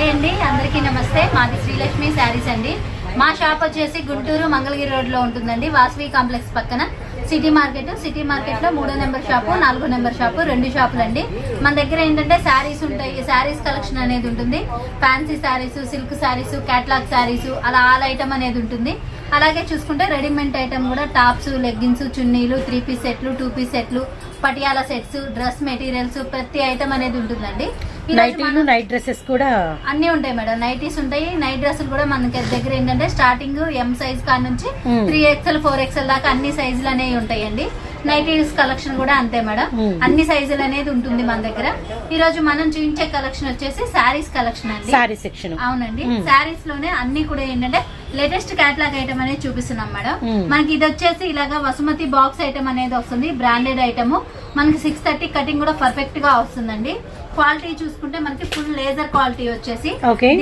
Hi అండి అందరికీ నమస్తే. మాది శ్రీలక్ష్మి శారీస్ అండి. మా షాప్ వచ్చేసి గుంటూరు మంగళగిరి రోడ్లో ఉంటుందండి. వాసవి కాంప్లెక్స్ పక్కన. సిటీ మార్కెట్ సిటీ మార్కెట్లో మూడో నెంబర్ షాపు నాలుగో నెంబర్ షాపు రెండు షాపులు అండి మన దగ్గర ఏంటంటే శారీస్ ఉంటాయి. శారీస్ కలెక్షన్ అనేది ఉంటుంది. Fancy saris silk saris catalogue saris అలా ఆల్ ఐటమ్ అనేది ఉంటుంది. అలాగే చూసుకుంటే రెడీమేడ్ ఐటమ్ కూడా టాప్స్ లెగ్గిన్స్ చున్నీలు త్రీ పీస్ సెట్లు టూ పీస్ సెట్లు పటియాల సెట్స్ డ్రెస్ మెటీరియల్స్ ప్రతి ఐటమ్ అనేది ఉంటుందండి. నైటీలు నైట్ డ్రెస్సెస్ కూడా అన్ని ఉంటాయి మేడం. నైటీస్ ఉంటాయి. నైట్ డ్రెస్సులు కూడా మనకి దగ్గర ఏంటంటే స్టార్టింగ్ ఎం సైజ్ కాడ నుంచి. త్రీ ఎక్స్ఎల్ ఫోర్ ఎక్స్ఎల్ దాకా అన్ని సైజులు అనేవి ఉంటాయండి. నైటీస్ కలెక్షన్ కూడా అంతే మేడం. అన్ని సైజులు అనేది ఉంటుంది మన దగ్గర. ఈ రోజు మనం చూపించే కలెక్షన్ వచ్చేసి శారీస్ కలెక్షన్ అండి. శారీ సెక్షన్ అవునండి. శారీస్లోనే అన్ని కూడా ఏంటంటే లేటెస్ట్ క్యాట్లాగ్ ఐటమ్ అనేది చూపిస్తున్నాం మేడం. మనకి ఇది వచ్చేసి ఇలాగా వసుమతి బాక్స్ ఐటమ్ అనేది వస్తుంది. బ్రాండెడ్ ఐటమ్ మనకి సిక్స్ థర్టీ కటింగ్ కూడా పర్ఫెక్ట్గా వస్తుందండి. క్వాలిటీ చూసుకుంటే మనకి ఫుల్ లేజర్ క్వాలిటీ వచ్చేసి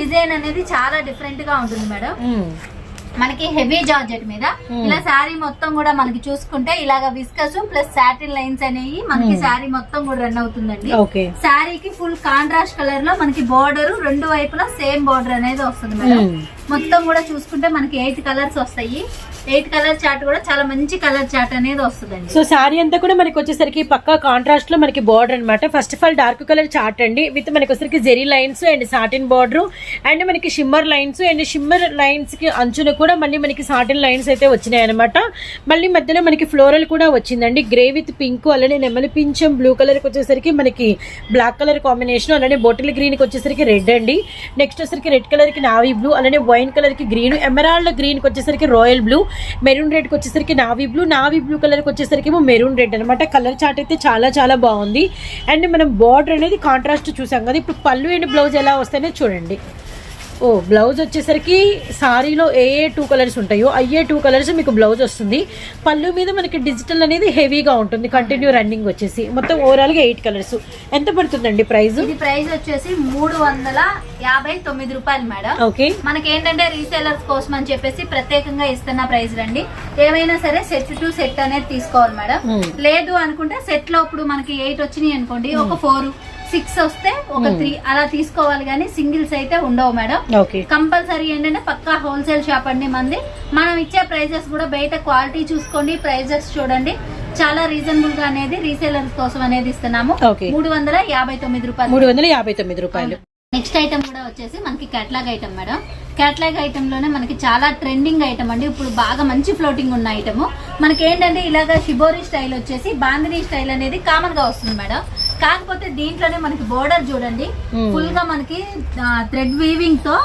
డిజైన్ అనేది చాలా డిఫరెంట్గా ఉంటుంది మేడం. మనకి హెవీ జార్జెట్ మీద. Hmm. ఇలా శారీ మొత్తం కూడా మనకి చూసుకుంటే ఇలాగ విస్కస్ ప్లస్ సాటిన్ లైన్స్ అనేవి మనకి Hmm. శారీ మొత్తం కూడా రన్ అవుతుందండి. శారీకి ఫుల్ కాంట్రాస్ట్ కలర్లో మనకి బోర్డర్ రెండు వైపులా సేమ్ బోర్డర్ అనేది వస్తుంది మేడం. Hmm. మొత్తం కూడా చూసుకుంటే మనకి ఎయిట్ కలర్స్ వస్తాయి. ఎయిట్ కలర్ చాట్ కూడా చాలా మంచి కలర్ చాట్ అనేది వస్తుందండి. సో శారీ అంతా కూడా మనకి వచ్చేసరికి పక్కా కాంట్రాస్ట్లో మనకి బార్డర్ అన్నమాట. First of all dark colour chart అండి. విత్ మనకి వచ్చేసరికి zari lines and satin border and మనకి షిమ్మర్ లైన్స్ అండ్ షిమ్మర్ లైన్స్కి అంచున కూడా మళ్ళీ మనకి సాటిన్ లైన్స్ అయితే వచ్చినాయి అనమాట మళ్ళీ మధ్యలో మనకి ఫ్లోరల్ కూడా వచ్చిందండి. గ్రే విత్ పింక్ అలానే నెమలి పింఛం బ్లూ కలర్కి వచ్చేసరికి మనకి బ్లాక్ కలర్ కాంబినేషన్ అలానే బొటిల్ గ్రీన్కి వచ్చేసరికి రెడ్ అండి. నెక్స్ట్ వచ్చేసరికి రెడ్ కలర్కి నావీ బ్లూ అలానే వైన్ కలర్కి గ్రీన్ ఎమరాల్డ్ గ్రీన్కి వచ్చేసరికి రాయల్ బ్లూ మెరూన్ రెడ్కి వచ్చేసరికి నావీ బ్లూ నావీ బ్లూ కలర్కి వచ్చేసరికి ఏమో మెరూన్ రెడ్ అనమాట కలర్ చార్ట్ అయితే చాలా చాలా బాగుంది. అండ్ మనం బార్డర్ అనేది కాంట్రాస్ట్ చూసాం కదా ఇప్పుడు పళ్ళు అండ్ బ్లౌజ్ ఎలా వస్తాయో చూడండి. ఓ బ్లౌజ్ వచ్చేసరికి సారీలో ఏ ఏ టూ కలర్స్ ఉంటాయో అయ్యే టూ కలర్స్ మీకు బ్లౌజ్ వస్తుంది. పళ్ళు మీద మనకి డిజిటల్ అనేది హెవీగా ఉంటుంది. కంటిన్యూ రన్నింగ్ వచ్చేసి. మొత్తం ఓవరాల్గా ఎయిట్ కలర్స్ ఎంత పడుతుందండి ప్రైస్ ఇది ప్రైస్ వచ్చేసి మూడు వందల యాభై తొమ్మిది రూపాయలు మేడం ఓకే. మనకి ఏంటంటే రీసేలర్స్ కోసం అని చెప్పేసి ప్రత్యేకంగా ఇస్తున్న ప్రైస్ రండి. ఏమైనా సరే సెట్ టు సెట్ అనేది తీసుకోవాలి మేడం Hmm. లేదు అనుకుంటే సెట్లో ఇప్పుడు మనకి ఎయిట్ వచ్చినాయి అనుకోండి ఒక ఫోర్ సిక్స్ వస్తే ఒక Hmm. త్రీ అలా తీసుకోవాలి కానీ సింగిల్స్ అయితే ఉండవు మేడం. ఓకే కంపల్సరీ ఏంటంటే పక్కా హోల్సేల్ షాప్ అండి మంది. మనం ఇచ్చే ప్రైజెస్ కూడా బయట క్వాలిటీ చూసుకోండి ప్రైజెస్ చూడండి. చాలా రీజనబుల్గా అనేది రీసేలర్స్ కోసం అనేది ఇస్తున్నాము. మూడు వందల యాభై తొమ్మిది రూపాయలు. మూడు వందల యాభై తొమ్మిది రూపాయలు. నెక్స్ట్ ఐటమ్ కూడా వచ్చేసి మనకి క్యాట్లాగ్ ఐటమ్ మేడం. క్యాట్లాగ్ ఐటమ్లోనే మనకి చాలా ట్రెండింగ్ ఐటమ్ అండి. ఇప్పుడు బాగా మంచి ఫ్లోటింగ్ ఉన్న ఐటమ్. మనకి ఏంటంటే ఇలాగా షిబోరి స్టైల్ వచ్చేసి బాందిని స్టైల్ అనేది కామన్గా వస్తుంది మేడం. కాకపోతే దీంట్లోనే మనకి బోర్డర్ చూడండి. ఫుల్గా మనకి థ్రెడ్ వీవింగ్తో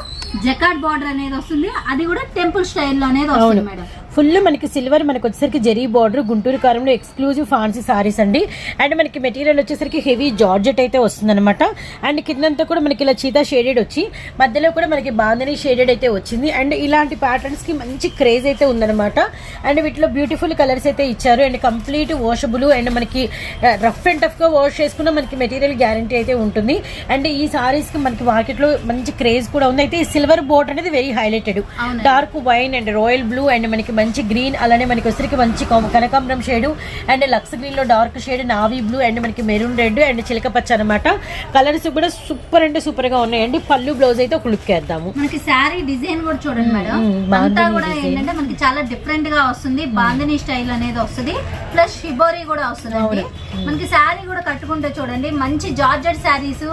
జకాట్ బార్డర్ అనేది వస్తుంది అది కూడా టెంపుల్ స్టైల్ అనేది వస్తుంది. మేడం ఫుల్ మనకి సిల్వర్ మనకి వచ్చేసరికి జరీ బార్డర్ గుంటూరు కారంలో ఎక్స్క్లూజివ్ ఫాన్సీ సారీస్ అండి. అండ్ మనకి మెటీరియల్ వచ్చేసరికి హెవీ జార్జెట్ అయితే వస్తుందన్నమాట. అండ్ కిందంతా కూడా మనకి ఇలా చీతా షేడెడ్ వచ్చి మధ్యలో కూడా మనకి బాందని షేడెడ్ అయితే వచ్చింది. అండ్ ఇలాంటి ప్యాటర్న్స్కి మంచి క్రేజ్ అయితే ఉందన్నమాట. అండ్ వీటిలో బ్యూటిఫుల్ కలర్స్ అయితే ఇచ్చారు. అండ్ కంప్లీట్ వాషబుల్ అండ్ మనకి రఫ్ అండ్ టఫ్గా వాష్ చేసుకున్న మనకి మెటీరియల్ గ్యారంటీ అయితే ఉంటుంది. అండ్ ఈ సారీస్కి మనకి మార్కెట్లో మంచి క్రేజ్ కూడా ఉంది. అయితే ఈ సిల్వర్ బోర్డ్ అనేది very highlighted. Dark wine and royal blue and మనకి మంచి గ్రీన్ అలానే మనకి వచ్చరికి మంచి కనకాంబరం షేడ్ అండ్ లక్స్ గ్రీన్లో dark shade navy blue and మనకి మెరూన్ రెడ్ అండ్ చిలక పచ్చ అనమాట కలర్స్ కూడా సూపర్ అంటే సూపర్గా ఉన్నాయండి పళ్ళు బ్లౌజ్ అయితే ఒక లుక్ వేద్దాము. మనకి శారీ డిజైన్ కూడా చూడండి మేడం. అంతా కూడా. ఏంటంటే మనకి చాలా డిఫరెంట్గా వస్తుంది. బాందిని స్టైల్ అనేది వస్తుంది. ప్లస్ షిబోరి కూడా వస్తుంది. మనకి శారీ కూడా కట్టుకుంటే చూడండి. మంచి జార్జెట్ శారీస్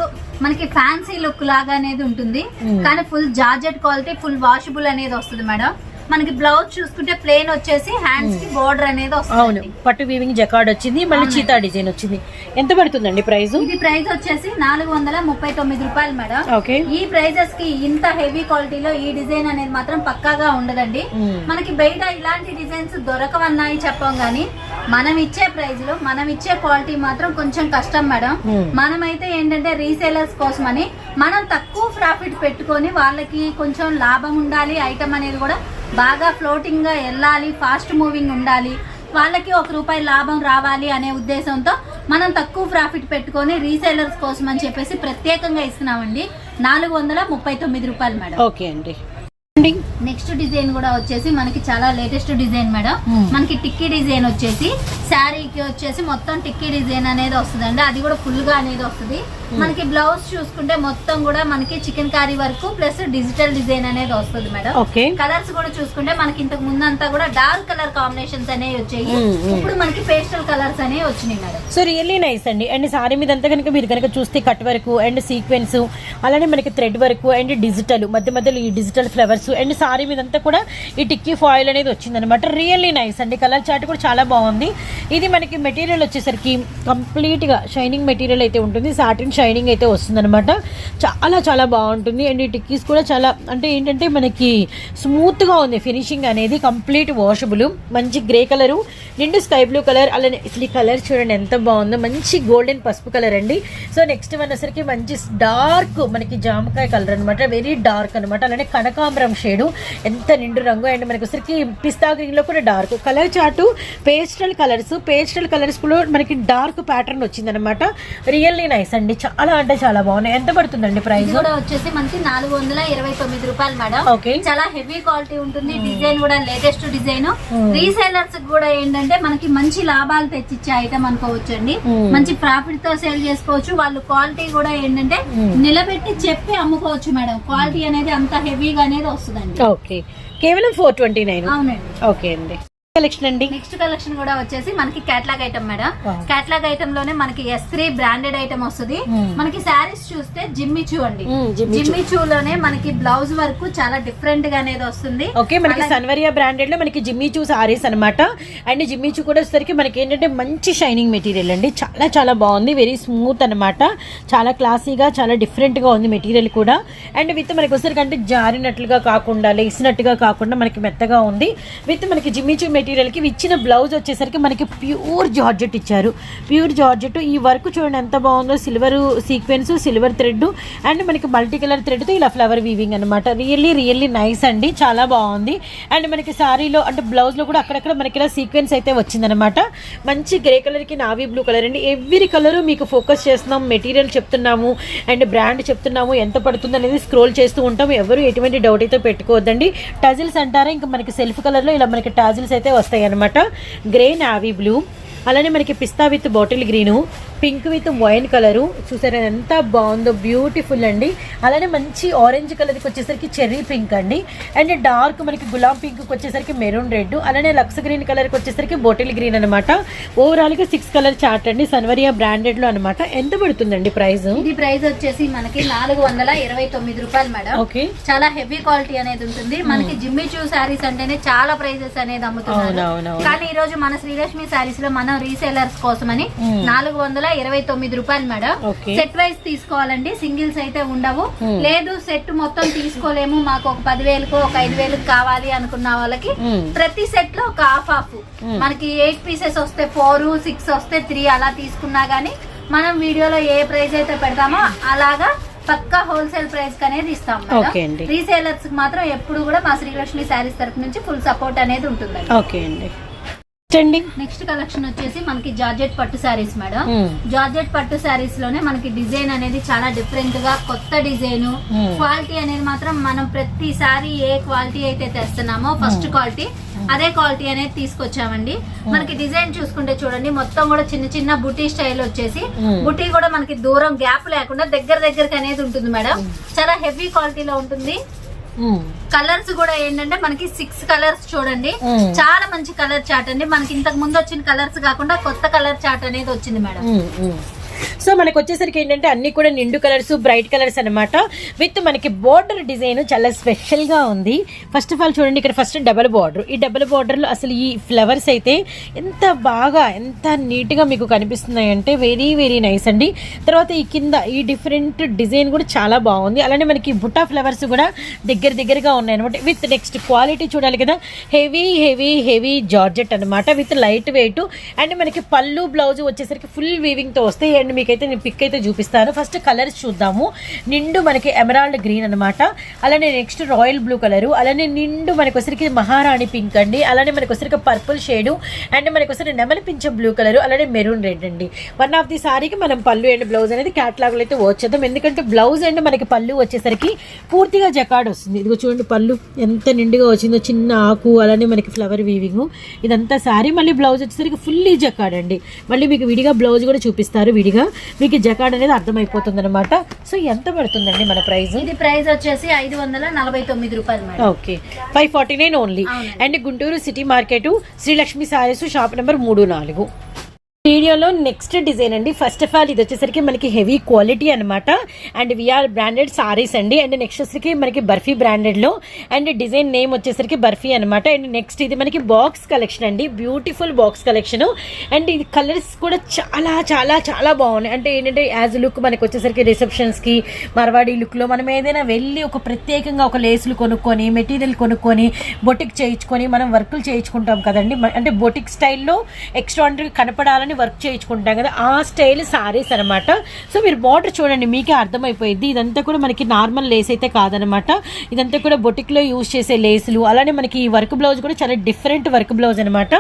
మనకి ఫ్యాన్సీ లుక్ లాగా అనేది ఉంటుంది. కానీ full georgette quality full washable అనేది వస్తుంది మేడం. మనకి బ్లౌజ్ చూసుకుంటే ప్లేన్ వచ్చేసి హ్యాండ్స్కి బోర్డర్ అనేది అవును. వస్తుంది పట్టు వీవింగ్ జకాడ్ వచ్చింది మళ్ళీ. చీతా డిజైన్ వచ్చింది. ఎంత పడుతుందండి ప్రైస్ ఇది ప్రైస్ వచ్చేసి నాలుగు వందల ముప్పై తొమ్మిది రూపాయలు మేడం. ఓకే. ఈ ప్రైజెస్కి ఇంత హెవీ క్వాలిటీలో ఈ డిజైన్ అనేది మాత్రం పక్కాగా ఉండదండి. మ్మ్. మనకి బయట ఇలాంటి డిజైన్స్ దొరకవన్నాయి చెప్పం గానీ మనం ఇచ్చే ప్రైస్లో మనం ఇచ్చే క్వాలిటీ మాత్రం కొంచెం కష్టం మేడం. మ్మ్. మనమైతే ఏంటంటే రీసేలర్స్ కోసమని మనం తక్కువ ప్రాఫిట్ పెట్టుకొని వాళ్ళకి కొంచెం లాభం ఉండాలి ఐటమ్ అనేది కూడా బాగా ఫ్లోటింగ్గా వెళ్ళాలి ఫాస్ట్ మూవింగ్ ఉండాలి. వాళ్ళకి ఒక రూపాయి లాభం రావాలి అనే ఉద్దేశంతో మనం తక్కువ ప్రాఫిట్ పెట్టుకొని రీసేలర్స్ కోసం అని చెప్పేసి ప్రత్యేకంగా ఇస్తున్నామండి. నాలుగు వందల ముప్పై తొమ్మిది రూపాయలు మేడం. ఓకే అండి. నెక్స్ట్ డిజైన్ కూడా వచ్చేసి మనకి చాలా లేటెస్ట్ డిజైన్ మేడం. Hmm. మనకి టిక్కీ డిజైన్ వచ్చేసి శారీకి వచ్చేసి మొత్తం టిక్కీ డిజైన్ అనేది వస్తుందండి. అది కూడా ఫుల్గా అనేది వస్తుంది. మనకి బ్లౌజ్ చూసుకుంటే మొత్తం కూడా మనకి చికెన్ కర్రీ వరకు ప్లస్ డిజిటల్ డిజైన్ అనేది వస్తుంది మేడం. ఓకే కలర్స్ కూడా చూసుకుంటే మనకి ఇంతకు ముందంతా కూడా డార్క్ కలర్ కాంబినేషన్స్ అనేవి వచ్చాయి. మ్మ్. ఇప్పుడు మనకి పేస్టల్ కలర్స్ అనేవి వచ్చినాయి మేడం. సో రియల్లీ నైస్ అండి. అండ్ సారీ మీద అంతా కనుక మీరు కనుక చూస్తే కట్ వరకు అండ్ సీక్వెన్స్ అలానే మనకి థ్రెడ్ వరకు అండ్ డిజిటల్ మధ్య మధ్యలో ఈ డిజిటల్ ఫ్లవర్స్ అండ్ శారీ మీద అంతా కూడా ఈ టిక్కీ ఫాయిల్ అనేది వచ్చిందనమాట రియల్లీ నైస్ అండి. కలర్ చార్ట్ కూడా చాలా బాగుంది. ఇది మనకి మెటీరియల్ వచ్చేసరికి కంప్లీట్గా షైనింగ్ మెటీరియల్ అయితే ఉంటుంది. సాటిన్ షైనింగ్ అయితే వస్తుందనమాట చాలా చాలా బాగుంటుంది. అండ్ ఈ టిక్కీస్ కూడా చాలా అంటే ఏంటంటే మనకి స్మూత్గా ఉంది. ఫినిషింగ్ అనేది కంప్లీట్ వాషబుల్ మంచి గ్రే కలరు నిండు స్కై బ్లూ కలర్ అలానే అసలు ఈ కలర్ చూడండి ఎంత బాగుందో. మంచి గోల్డెన్ పసుపు కలర్ అండి. సో నెక్స్ట్ వచ్చేసరికి మంచి డార్క్ మనకి జామకాయ కలర్ అనమాట వెరీ డార్క్ అనమాట అలానే కనకాంబరం షేడు ఎంత నిండు రంగు అండ్ మనకి వచ్చరికి పిస్తా గ్రీన్లో కూడా dark. Colour chart pastel colours pastel colours కూడా మనకి డార్క్ ప్యాటర్న్ వచ్చిందనమాట రియల్లీ నైస్ అండి. చాలా అంటే చాలా బాగున్నాయి. ఎంత పడుతుందండి ప్రైస్? కూడా వచ్చేసి మనకి నాలుగు వందల ఇరవై తొమ్మిది రూపాయలు మేడం. ఓకే. చాలా హెవీ క్వాలిటీ ఉంటుంది. డిజైన్ కూడా లేటెస్ట్ డిజైన్. Hmm. రీసేలర్స్ కూడా ఏంటంటే మనకి మంచి లాభాలు తెచ్చిచ్చే ఐటమ్ అనుకోవచ్చు అండి Hmm. మంచి ప్రాఫిట్తో సేల్ చేసుకోవచ్చు. వాళ్ళు క్వాలిటీ కూడా ఏంటంటే Hmm. నిలబెట్టి చెప్పి అమ్ముకోవచ్చు మేడం. క్వాలిటీ అనేది అంత హెవీగా అనేది వస్తుందండి. ఓకే. కేవలం ఫోర్ ట్వంటీ నైన్ ఓకే అండి. కలెక్షన్ అండి. నెక్స్ట్ కలెక్షన్ కూడా వచ్చేసి మనకి కేటలాగ్ ఐటమ్ మేడం. కేటలాగ్ ఐటమ్లోనే మనకి ఎస్ త్రీ బ్రాండెడ్ ఐటమ్ వస్తుంది. Hmm. మనకి శారీస్ చూస్తే జిమ్మి చూ అండి. Hmm. జిమ్మి చూ లోనే మనకి బ్లౌజ్ వరకు చాలా డిఫరెంట్గా అనేది వస్తుంది. ఓకే మనకి సన్వరియా బ్రాండెడ్లో మనకి జిమ్మీ చూ సారీస్ అనమాట అండ్ జిమ్మీ చూ కూడా వచ్చేసరికి మనకి ఏంటంటే మంచి షైనింగ్ మెటీరియల్ అండి. చాలా చాలా బాగుంది. వెరీ స్మూత్ అనమాట చాలా క్లాసీగా చాలా డిఫరెంట్గా ఉంది మెటీరియల్ కూడా. అండ్ విత్ మనకి వచ్చేసరికి అంటే జారినట్లుగా కాకుండా లేసినట్టుగా కాకుండా మనకి మెత్తగా ఉంది. విత్ మనకి జిమ్మీ చూ మెటీరియల్కి ఇచ్చిన బ్లౌజ్ వచ్చేసరికి మనకి ప్యూర్ జార్జెట్ ఇచ్చారు. ప్యూర్ జార్జెట్ ఈ వర్క్ చూడండి ఎంత బాగుందో. Silver sequence silver thread and మనకి మల్టీ కలర్ థ్రెడ్తో ఇలా ఫ్లవర్ వీవింగ్ అనమాట రియల్లీ రియల్లీ నైస్ అండి. చాలా బాగుంది. అండ్ మనకి శారీలో అంటే బ్లౌజ్లో కూడా అక్కడక్కడ మనకి ఇలా సీక్వెన్స్ అయితే వచ్చిందనమాట మంచి గ్రే కలర్కి నావీ బ్లూ కలర్ అండి. ఎవ్రీ కలర్ మీకు ఫోకస్ చేస్తున్నాం. మెటీరియల్ చెప్తున్నాము అండ్ బ్రాండ్ చెప్తున్నాము. ఎంత పడుతుంది అనేది స్క్రోల్ చేస్తూ ఉంటాము. ఎవరు ఎటువంటి డౌట్ అయితే పెట్టుకోవద్దండి. టజిల్స్ అంటారా? ఇంకా మనకి సెల్ఫ్ కలర్లో ఇలా మనకి టాజిల్స్ అయితే వస్తాయి అనమాట గ్రే నావీ బ్లూ అలానే మనకి పిస్తా with bottle green pink with wine colour. చూసారా ఎంత బాగుందో బ్యూటిఫుల్ అండి. అలానే మంచి ఆరెంజ్ కలర్కి వచ్చేసరికి చెర్రీ పింక్ అండి. అండ్ డార్క్ మనకి గులాబ్ పింక్కి వచ్చేసరికి మెరూన్ రెడ్. అలానే లక్స్ గ్రీన్ కలర్కి వచ్చేసరికి బాటిల్ గ్రీన్ అనమాట ఓవరాల్గా సిక్స్ కలర్ చార్ట్ అండి సన్వరియా బ్రాండెడ్లో అనమాట ఎంత పడుతుందండి ప్రైస్? ఇది ప్రైస్ వచ్చేసి మనకి నాలుగు వందల ఇరవై తొమ్మిది రూపాయలు మేడం. ఓకే. చాలా హెవీ క్వాలిటీ అనేది ఉంటుంది. మనకి జిమ్మి చూ శారీస్ అంటేనే చాలా ప్రైజెస్ అనేది అమ్ముతున్నారు. కానీ ఈ రోజు మన శ్రీలక్ష్మి శారీస్లో మనం రీసేలర్స్ కోసమని. నాలుగు వందల ఇరవై తొమ్మిది రూపాయలు మేడం. సెట్ వైజ్ తీసుకోవాలండి సింగిల్స్ అయితే ఉండవు. లేదు సెట్ మొత్తం తీసుకోలేము మాకు ఒక పదివేలకు ఒక ఐదు వేలకు కావాలి అనుకున్న వాళ్ళకి. ప్రతి సెట్లో ఒక హాఫ్ హాఫ్. మనకి ఎయిట్ పీసెస్ వస్తే ఫోర్ సిక్స్ వస్తే త్రీ అలా తీసుకున్నా గానీ మనం వీడియోలో ఏ ప్రైస్ అయితే పెడతామో అలాగా పక్కా హోల్సేల్ ప్రైస్ అనేది ఇస్తాం. రీసేలర్స్ మాత్రం ఎప్పుడు కూడా మా శ్రీలక్ష్మి శారీస్ తరపు నుంచి ఫుల్ సపోర్ట్ అనేది ఉంటుందండి ఓకే అండి అండి. నెక్స్ట్ కలెక్షన్ వచ్చేసి మనకి జార్జెట్ పట్టు శారీస్ మేడం. మ్మ్. జార్జెట్ పట్టు శారీస్లోనే మనకి డిజైన్ అనేది చాలా డిఫరెంట్గా కొత్త డిజైన్. క్వాలిటీ అనేది మాత్రం మనం ప్రతిసారి ఏ క్వాలిటీ అయితే తెస్తున్నామో ఫస్ట్ క్వాలిటీ అదే క్వాలిటీ అనేది తీసుకొచ్చామండి. మనకి డిజైన్ చూసుకుంటే చూడండి మొత్తం కూడా చిన్న చిన్న బుటీ స్టైల్ వచ్చేసి. బుటీ కూడా మనకి దూరం గ్యాప్ లేకుండా దగ్గర దగ్గరకి అనేది ఉంటుంది మేడం. చాలా హెవీ క్వాలిటీలో ఉంటుంది. కలర్స్ కూడా ఏంటంటే మనకి సిక్స్ కలర్స్ చూడండి మ్మ్. చాలా మంచి కలర్ చాట్ అండి మనకి ఇంతకు ముందు వచ్చిన కలర్స్ కాకుండా కొత్త కలర్ చాట్ అనేది వచ్చింది మేడం మ్మ్. సో మనకు వచ్చేసరికి ఏంటంటే అన్ని కూడా నిండు కలర్స్ బ్రైట్ కలర్స్ అన్నమాట. విత్ మనకి బోర్డర్ డిజైన్ చాలా స్పెషల్గా ఉంది. ఫస్ట్ ఆఫ్ ఆల్ చూడండి ఇక్కడ ఫస్ట్ డబల్ బార్డర్ ఈ డబల్ బార్డర్లో అసలు ఈ ఫ్లవర్స్ అయితే ఎంత బాగా ఎంత నీట్గా మీకు కనిపిస్తున్నాయి అంటే వెరీ వెరీ నైస్ అండి. తర్వాత ఈ కింద ఈ డిఫరెంట్ డిజైన్ కూడా చాలా బాగుంది. అలానే మనకి బుట్టా ఫ్లవర్స్ కూడా దగ్గర దగ్గరగా ఉన్నాయి అనమాట విత్ నెక్స్ట్ క్వాలిటీ చూడాలి కదా. హెవీ హెవీ హెవీ జార్జెట్ అన్నమాట. విత్ లైట్ వెయిట్ అండ్ మనకి పళ్ళు బ్లౌజ్ వచ్చేసరికి ఫుల్ వీవింగ్తో వస్తాయి. అండ్ చూడండి మీకైతే నేను పిక్ అయితే చూపిస్తాను. ఫస్ట్ కలర్స్ చూద్దాము. నిండు మనకి ఎమరాల్డ్ గ్రీన్ అనమాట అలానే నెక్స్ట్ రాయల్ బ్లూ కలర్ అలానే నిండు మనకొసరికి మహారాణి పింక్ అండి. అలానే మనకొసరికి పర్పుల్ షేడ్ అండ్ మనకొసరి నెమలి పింఛం బ్లూ కలర్ అలానే మెరూన్ రెడ్ అండి. వన్ ఆఫ్ ది సారీకి మనం పళ్ళు అండ్ బ్లౌజ్ అనేది క్యాట్లాగ్లో అయితే వచ్చేద్దాం ఎందుకంటే బ్లౌజ్ అండ్ మనకి పళ్ళు వచ్చేసరికి పూర్తిగా జకాడ్ వస్తుంది. ఇదిగో చూడండి పళ్ళు ఎంత నిండుగా వచ్చిందో. చిన్న ఆకు అలానే మనకి ఫ్లవర్ వీవింగ్ ఇదంతా సారీ మళ్ళీ బ్లౌజ్ వచ్చేసరికి ఫుల్లీ జకాడ్ అండి. మళ్ళీ మీకు విడిగా బ్లౌజ్ కూడా చూపిస్తారు. విడిగా మీకు జకాడ్ అనేది అర్థమైపోతుంది అనమాట సో ఎంత పడుతుందండి మన ప్రైస్? ఇది ప్రైస్ వచ్చేసి ఐదు వందల నలభై తొమ్మిది రూపాయలు okay. Five forty nine only. And Guntur city market Srilakshmi sarees shop number మూడు నాలుగు. వీడియోలో నెక్స్ట్ డిజైన్ అండి. ఫస్ట్ ఆఫ్ ఆల్ ఇది వచ్చేసరికి మనకి హెవీ క్వాలిటీ అనమాట అండ్ విఆర్ బ్రాండెడ్ సారీస్ అండి. అండ్ నెక్స్ట్ వచ్చేసరికి మనకి బర్ఫీ బ్రాండెడ్లో అండ్ డిజైన్ నేమ్ వచ్చేసరికి బర్ఫీ అనమాట అండ్ నెక్స్ట్ ఇది మనకి బాక్స్ కలెక్షన్ అండి. బ్యూటిఫుల్ బాక్స్ కలెక్షన్ అండ్ ఇది కలర్స్ కూడా చాలా చాలా చాలా బాగున్నాయి. అంటే ఏంటంటే యాజ్ లుక్ మనకి వచ్చేసరికి రిసెప్షన్స్కి మరవాడి లుక్లో మనం ఏదైనా వెళ్ళి ఒక ప్రత్యేకంగా ఒక లేసులు కొనుక్కొని మెటీరియల్ కొనుక్కొని బొటిక్ చేయించుకొని మనం వర్కులు చేయించుకుంటాం కదండి. అంటే బొటిక్ స్టైల్లో ఎక్స్ట్రాండరీ కనపడాలని వర్క్ చేయించుకుంటాం కదా ఆ స్టైల్ సారీస్ అనమాట సో మీరు బార్డర్ చూడండి మీకే అర్థమైపోయింది ఇదంతా కూడా మనకి నార్మల్ లేస్ అయితే కాదనమాట ఇదంతా కూడా బొటిక్లో యూజ్ చేసే లేసులు. అలానే మనకి ఈ వర్క్ బ్లౌజ్ కూడా చాలా డిఫరెంట్ వర్క్ బ్లౌజ్ అనమాట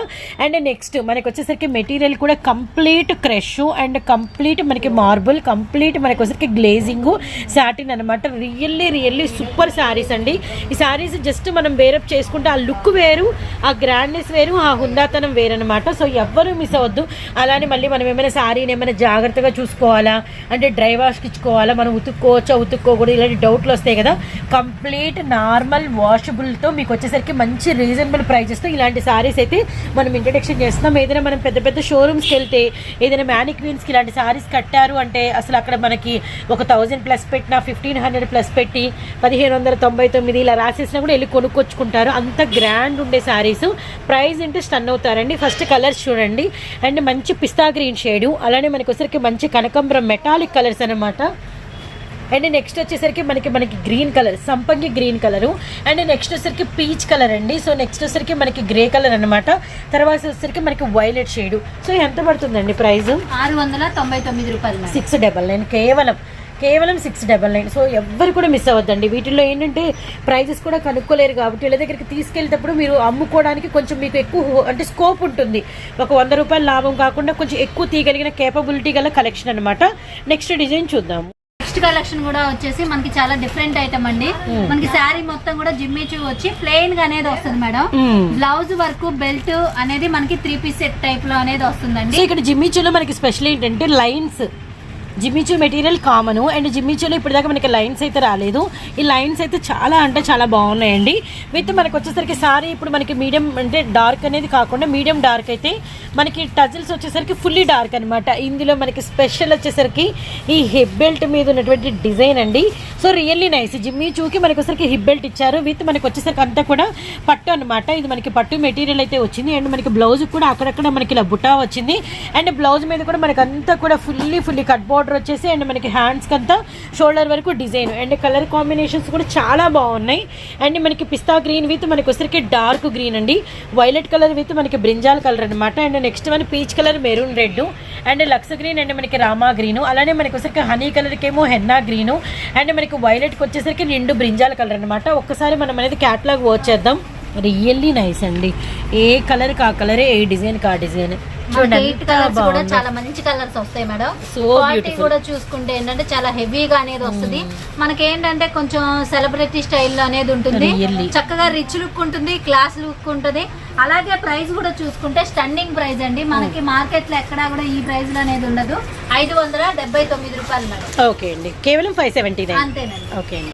అండ్ నెక్స్ట్ మనకి వచ్చేసరికి మెటీరియల్ కూడా కంప్లీట్ క్రష్ అండ్ కంప్లీట్ మనకి మార్బుల్ కంప్లీట్ మనకి వచ్చేసరికి గ్లేజింగ్ సాటిన్ అనమాట రియల్లీ రియల్లీ సూపర్ శారీస్ అండి. ఈ శారీస్ జస్ట్ మనం వేరప్ చేసుకుంటే ఆ లుక్ వేరు ఆ గ్రాండ్నెస్ వేరు ఆ హుందాతనం వేరు అనమాట సో ఎవ్వరూ మిస్ అవ్వద్దు. అలానే మళ్ళీ మనం ఏమైనా శారీని ఏమైనా జాగ్రత్తగా చూసుకోవాలా? అంటే డ్రై వాష్కి ఇచ్చుకోవాలా? మనం ఉతుక్కోవచ్చా? ఉతుక్కోకూడదు? ఇలాంటి డౌట్లు వస్తాయి కదా? కంప్లీట్ నార్మల్ వాషబుల్తో మీకు వచ్చేసరికి మంచి రీజనబుల్ ప్రైజెస్తో ఇలాంటి శారీస్ అయితే మనం ఇంట్రడక్షన్ చేస్తున్నాం. ఏదైనా మనం పెద్ద పెద్ద షోరూమ్స్కి వెళ్తే ఏదైనా మ్యానిక్వీన్స్కి ఇలాంటి శారీస్ కట్టారు అంటే అసలు అక్కడ మనకి ఒక థౌజండ్ ప్లస్ పెట్టినా ఫిఫ్టీన్ హండ్రెడ్ ప్లస్ పెట్టి పదిహేను వందల తొంభై తొమ్మిది ఇలా రాసేసినా కూడా వెళ్ళి కొనుక్కొచ్చుకుంటారు. అంత గ్రాండ్ ఉండే శారీస్ ప్రైస్ అంటే స్టన్ అవుతారండి ఫస్ట్ కలర్స్ చూడండి. అండ్ మంచి పిస్తా గ్రీన్ షేడు అలానే మనకి వచ్చరికి మంచి కనకంబరం మెటాలిక్ కలర్స్ అనమాట అండ్ నెక్స్ట్ వచ్చేసరికి మనకి మనకి గ్రీన్ కలర్ సంపంగి గ్రీన్ కలరు. అండ్ నెక్స్ట్ వచ్చేసరికి పీచ్ కలర్ అండి. సో నెక్స్ట్ వచ్చేసరికి మనకి గ్రే కలర్ అనమాట తర్వాత వచ్చేసరికి మనకి వైలెట్ షేడు. సో ఎంత పడుతుందండి ప్రైస్ ఆరు వందల తొంభై తొమ్మిది రూపాయలు సిక్స్ డబల్ నైన్ కేవలం కేవలం సిక్స్ డబల్ నైన్. సో ఎవ్వరు కూడా మిస్ అవ్వద్దండి. వీటిల్లో ఏంటంటే ప్రైజెస్ కూడా కనుక్కోలేరు కాబట్టి వీళ్ళ దగ్గరికి తీసుకెళ్ళేటప్పుడు మీరు అమ్ముకోవడానికి కొంచెం మీకు ఎక్కువ అంటే స్కోప్ ఉంటుంది. ఒక వంద రూపాయల లాభం కాకుండా కొంచెం ఎక్కువ తీయగలిగిన కేపబిలిటీ గల కలెక్షన్ అనమాట నెక్స్ట్ డిజైన్ చూద్దాము నెక్స్ట్ కలెక్షన్ కూడా వచ్చేసి మనకి చాలా డిఫరెంట్ ఐటమ్ అండి. మనకి శారీ మొత్తం కూడా జిమ్మిచూ వచ్చి ప్లెయిన్గా అనేది వస్తుంది మేడం. బ్లౌజ్ వర్క్ బెల్ట్ అనేది మనకి త్రీ పీస్ సెట్ టైప్లో అనేది వస్తుందండి. ఇక్కడ జిమ్మిచూలో మనకి స్పెషల్ ఏంటంటే lines Jimmy Choo material common. And జిమ్మిచూలో ఇప్పటిదాకా మనకి లైన్స్ అయితే రాలేదు. ఈ లైన్స్ అయితే చాలా అంటే చాలా బాగున్నాయండి. విత్ మనకు వచ్చేసరికి సారీ ఇప్పుడు మనకి మీడియం అంటే డార్క్ అనేది కాకుండా మీడియం డార్క్ అయితే మనకి టజిల్స్ వచ్చేసరికి ఫుల్లీ డార్క్ అనమాట ఇందులో మనకి స్పెషల్ వచ్చేసరికి ఈ హిప్ బెల్ట్ మీద ఉన్నటువంటి డిజైన్ అండి. సో రియల్లీ నైస్ జిమ్మిచూకి మనకి వచ్చేసరికి హిప్ బెల్ట్ ఇచ్చారు. విత్ మనకి వచ్చేసరికి అంతా కూడా పట్టు అనమాట ఇది మనకి పట్టు మెటీరియల్ అయితే వచ్చింది. అండ్ మనకి బ్లౌజ్ కూడా అక్కడక్కడ మనకి ఇలా బుటా వచ్చింది. అండ్ బ్లౌజ్ మీద కూడా మనకి అంతా కూడా ఫుల్లీ ఫుల్లీ కట్ బోర్డర్ వచ్చేసి అండ్ మనకి హ్యాండ్స్కి అంతా షోల్డర్ వరకు డిజైన్ అండ్ కలర్ కాంబినేషన్స్ కూడా చాలా బాగున్నాయి. అండ్ మనకి పిస్తా గ్రీన్ విత్ మనకి వచ్చరికి డార్క్ గ్రీన్ అండి. వైలెట్ కలర్ విత్ మనకి బ్రింజాల్ కలర్ అనమాట అండ్ నెక్స్ట్ మన peach colour maroon red and Lux green and మనకి రామా గ్రీన్ అలానే మనకి వచ్చరికి హనీ కలర్కి ఏమో హెన్నా గ్రీన్ అండ్ మనకి వైలెట్కి వచ్చేసరికి నిండు బ్రింజాల్ కలర్ అనమాట ఒక్కసారి మనం అనేది క్యాట్లాగ్ వాచ్ చేద్దాం. రియల్లీ నైస్ అండి. ఏ కలర్ కా కలరే ఏ డిజైన్ కా డిజైన్ ఎయిట్ కలర్స్ కూడా. చాలా మంచి కలర్స్ వస్తాయి మేడం. క్వాలిటీ. కూడా చూసుకుంటే ఏంటంటే చాలా హెవీగా అనేది వస్తుంది. మనకి ఏంటంటే కొంచెం సెలబ్రిటీ స్టైల్లో అనేది ఉంటుంది. చక్కగా రిచ్ లుక్ ఉంటుంది క్లాస్ లుక్ ఉంటుంది. అలాగే ప్రైస్ కూడా చూసుకుంటే స్టండింగ్ ప్రైస్ అండి. మనకి మార్కెట్లో ఎక్కడా కూడా ఈ ప్రైస్లో అనేది ఉండదు. ఐదు వందల డెబ్బై తొమ్మిది రూపాయలు మేడం. ఓకే అండి. కేవలం ఫైవ్ సెవెంటీ అంతేనండి. ఓకే అండి.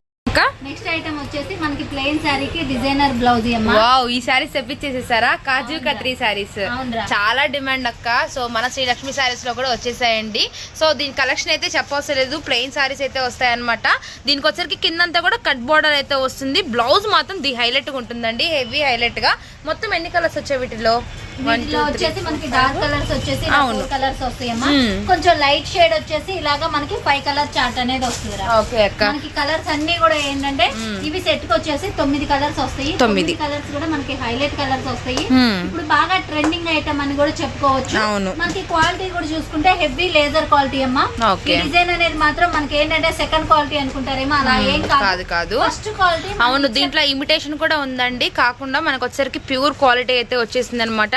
నెక్స్ట్ ఐటమ్ వచ్చేసి మనకి ప్లెయిన్ శారీకి డిజైనర్ బ్లౌజ్ వావ్ ఈ సారీస్ తెప్పించేసేసారా? కాజు కత్రీ సారీస్. చాలా డిమాండ్ అక్క. సో మన శ్రీలక్ష్మి సారీస్లో కూడా వచ్చేసాయండి. సో దీని కలెక్షన్ అయితే చెప్పవసరం లేదు ప్లెయిన్ సారీస్ అయితే వస్తాయన్నమాట. దీనికి వచ్చరికి కిందంతా కూడా కట్ బోర్డర్ అయితే వస్తుంది. బ్లౌజ్ మాత్రం ది హైలైట్గా ఉంటుందండి. హెవీ హైలైట్గా మొత్తం ఎన్ని కలర్స్ వచ్చాయి వీటిలో? వీటిలో వచ్చేసి మనకి డార్క్ కలర్స్ వచ్చేసి అవును. కలర్స్ వస్తాయమ్మా. మ్మ్. కొంచెం లైట్ షేడ్ వచ్చేసి ఇలాగా మనకి ఫైవ్ కలర్ చార్ట్ అనేది వస్తుంది మనకి కలర్స్ అన్ని కూడా ఏంటంటే ఇవి సెట్కి వచ్చేసి తొమ్మిది కలర్స్ వస్తాయి. తొమ్మిది. కలర్స్ కూడా మనకి హైలైట్ కలర్స్ వస్తాయి. మ్మ్. ఇప్పుడు బాగా ట్రెండింగ్ ఐటమ్ అని కూడా చెప్పుకోవచ్చు. మనకి క్వాలిటీ కూడా చూసుకుంటే హెవీ లేజర్ క్వాలిటీ అమ్మా. ఈ డిజైన్ అనేది మాత్రం మనకి ఏంటంటే సెకండ్ క్వాలిటీ అనుకుంటారేమో. అలా ఏం కాదు. కాదు కాదు. ఫస్ట్ క్వాలిటీ అవును దీంట్లో ఇమిటేషన్ కూడా ఉందండి. కాకుండా మనకు వచ్చేసరికి ప్యూర్ క్వాలిటీ అయితే వచ్చేసింది అనమాట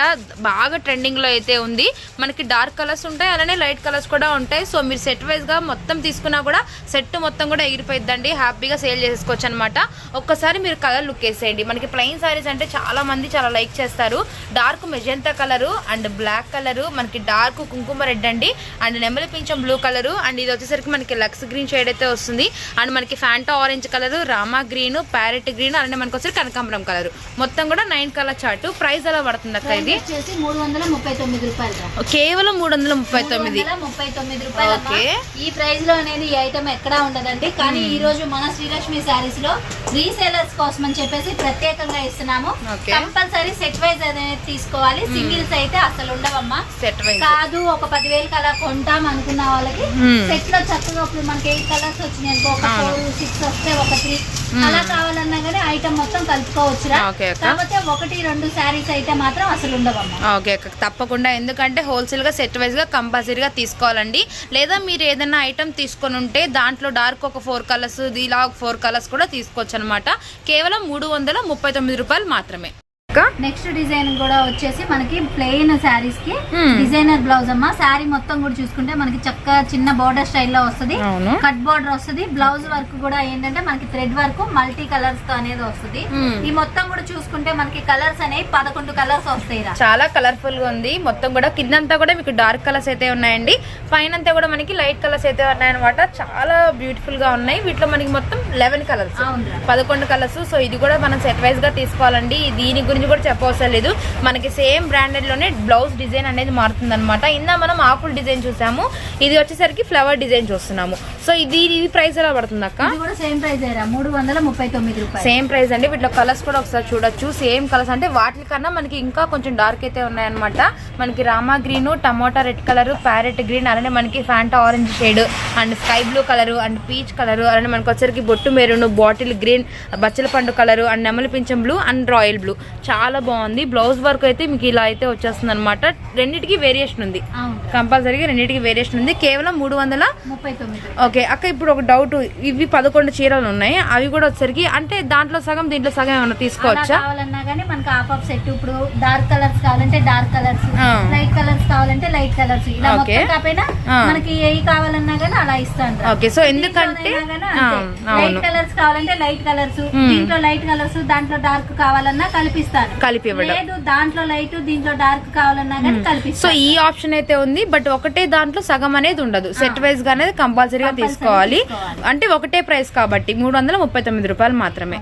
బాగా ట్రెండింగ్లో అయితే ఉంది. మనకి డార్క్ కలర్స్ ఉంటాయి అలానే లైట్ కలర్స్ కూడా ఉంటాయి. సో మీరు సెట్ వైజ్గా మొత్తం తీసుకున్నా కూడా సెట్ మొత్తం కూడా ఎగిరిపోయిద్దండి. హ్యాపీగా సేల్ చేసుకోవచ్చు అనమాట ఒక్కసారి మీరు కలర్ లుక్ వేసేయండి. మనకి ప్లెయిన్ సారీస్ అంటే చాలా మంది చాలా లైక్ చేస్తారు. Dark magenta colour and black colour మనకి డార్క్ కుంకుమ రెడ్ అండి. అండ్ నెమలి పింఛం బ్లూ కలరు. అండ్ ఇది వచ్చేసరికి మనకి లక్స్ గ్రీన్ షేడ్ అయితే వస్తుంది. అండ్ మనకి ఫ్యాంటా ఆరెంజ్ కలర్ రామా గ్రీన్ ప్యారెట్ గ్రీన్ అలానే మనకి వచ్చేసరికి కనకాంబరం కలర్. మొత్తం కూడా నైన్ కలర్ చార్ట్ ప్రైస్ ఎలా పడుతుంది అక్క ఇది? వచ్చేసి మూడు వందల ముప్పై తొమ్మిది రూపాయలు. కేవలం మూడు వందల ముప్పై తొమ్మిది. ముప్పై తొమ్మిది రూపాయలు. ఈ ప్రైస్లో అనేది ఈ ఐటమ్ ఎక్కడా ఉండదండి. కానీ ఈ రోజు మన శ్రీలక్ష్మి శారీస్లో రీసేలర్స్ కోసం అని చెప్పేసి ప్రత్యేకంగా ఇస్తున్నాము. కంపల్సరీ సెట్ వైజ్ అనేది తీసుకోవాలి. సింగిల్స్ అయితే అసలు ఉండవమ్మా. సెట్ వైజ్ కాదు ఒక పదివేలు అలా కొంటాం అనుకున్న వాళ్ళకి. సెట్లో చక్కగా ఇప్పుడు మనకి ఎయిట్ కలర్స్ వచ్చినాయి అనుకో ఒక. ఫోర్ సిక్స్ వస్తే ఒక త్రీ అలా కావాలన్నా కానీ ఐటమ్ మొత్తం కలుపుకోవచ్చురా అక్క. కాకపోతే ఒకటి రెండు శారీస్ అయితే మాత్రం అసలు ఉండవమ్మా ఓకే తప్పకుండా. ఎందుకంటే హోల్సేల్గా సెట్ వైజ్గా కంపల్సరీగా తీసుకోవాలండి. లేదా మీరు ఏదైనా ఐటమ్ తీసుకొని ఉంటే దాంట్లో డార్క్ ఒక ఫోర్ కలర్స్ ఇలా ఫోర్ కలర్స్ కూడా తీసుకోవచ్చు అనమాట కేవలం మూడు వందల ముప్పై తొమ్మిది రూపాయలు మాత్రమే. నెక్స్ట్ డిజైన్ కూడా వచ్చేసి మనకి ప్లెయిన్ శారీస్కి Hmm. డిజైనర్ బ్లౌజ్ అమ్మా. శారీ మొత్తం కూడా చూసుకుంటే మనకి చక్కగా చిన్న బోర్డర్ స్టైల్లో వస్తుంది. అవును. కట్ బోర్డర్ వస్తుంది. బ్లౌజ్ వర్క్ కూడా ఏంటంటే మనకి థ్రెడ్ వర్క్ మల్టీ కలర్స్తో అనేది వస్తుంది. Hmm. ఈ మొత్తం కూడా చూసుకుంటే మనకి కలర్స్ అనేవి పదకొండు కలర్స్ వస్తాయి చాలా కలర్ఫుల్గా ఉంది. మొత్తం కూడా కిందంతా కూడా మీకు డార్క్ కలర్స్ అయితే ఉన్నాయండి. పైన అంతా కూడా మనకి లైట్ కలర్స్ అయితే ఉన్నాయన్నమాట. చాలా బ్యూటిఫుల్గా ఉన్నాయి. వీటిలో మనకి మొత్తం లెవెన్ కలర్స్. పదకొండు కలర్స్ సో ఇది కూడా మనం సెట్ వైజ్గా తీసుకోవాలండి. దీని గురించి కూడా చెప్పవసరం లేదు. మనకి సేమ్ బ్రాండెడ్లోనే బ్లౌజ్ డిజైన్ అనేది మారుతుంది అనమాట ఇందా మనం ఆకుల్ డిజైన్ చూసాము. ఇది వచ్చేసరికి ఫ్లవర్ డిజైన్ చూస్తున్నాము. సో ఇది ఇది ప్రైస్ ఎలా పడుతుంది అక్క? కూడా సేమ్ ప్రైస్ మూడు వందల ముప్పై తొమ్మిది రూపాయలు. సేమ్ ప్రైస్ అండి. వీటిలో కలర్స్ కూడా ఒకసారి చూడొచ్చు. సేమ్ కలర్స్ అంటే వాటి కన్నా మనకి ఇంకా కొంచెం డార్క్ అయితే ఉన్నాయన్నమాట. మనకి Rama green tomato red colour parrot green అలానే మనకి Fanta orange shade and sky blue colour and peach colour అలానే మనకి వచ్చరికి బొట్టు మెరూన్ బాటిల్ గ్రీన్ బచ్చల పండు కలర్ అండ్ నెమలి పింఛం బ్లూ అండ్ రాయల్ బ్లూ చాలా బాగుంది. బ్లౌజ్ వర్క్ అయితే మీకు ఇలా అయితే వచ్చేస్తుంది అనమాట రెండింటికి వేరియేషన్ ఉంది. కంపల్సరీగా రెండింటికి వేరియేషన్ ఉంది. కేవలం మూడు వందల ఓకే అక్క ఇప్పుడు ఒక డౌట్ ఇవి పదకొండు చీరలు ఉన్నాయి. అవి కూడా వచ్చరికి అంటే దాంట్లో సగం దీంట్లో సగం ఏమైనా తీసుకోవచ్చా? కావాలన్నా కానీ మనకి హాఫ్ ఆఫ్ సెట్ ఇప్పుడు డార్క్ కలర్స్ కావాలంటే డార్క్ కలర్స్. లైట్ కలర్స్ కావాలంటే లైట్ కలర్స్ ఇలా ఓకే. మొత్తం కాకపోయినా ఆ. మనకి ఏ కావాలన్నా కానీ అలా ఇస్తాను రా. ఓకే సో ఎందుకంటే. లైట్ కలర్స్ కావాలంటే లైట్ కలర్స్. దీంట్లో లైట్ కలర్స్ దాంట్లో డార్క్ కావాలన్నా కల్పిస్తాను కలిపి ఇవ్వడం లేదు దాంట్లో లైట్ దీంట్లో డార్క్ కావాలన్నా కానీ సో కల్పిస్తాను ఈ ఆప్షన్ అయితే ఉంది బట్ ఒకటే దాంట్లో సగం అనేది ఉండదు. సెట్ వైజ్గా అనేది కంపల్సరీగా తీసుకోవాలి. అంటే ఒకటే ప్రైస్ కాబట్టి మూడు వందల ముప్పై తొమ్మిది రూపాయలు మాత్రమే.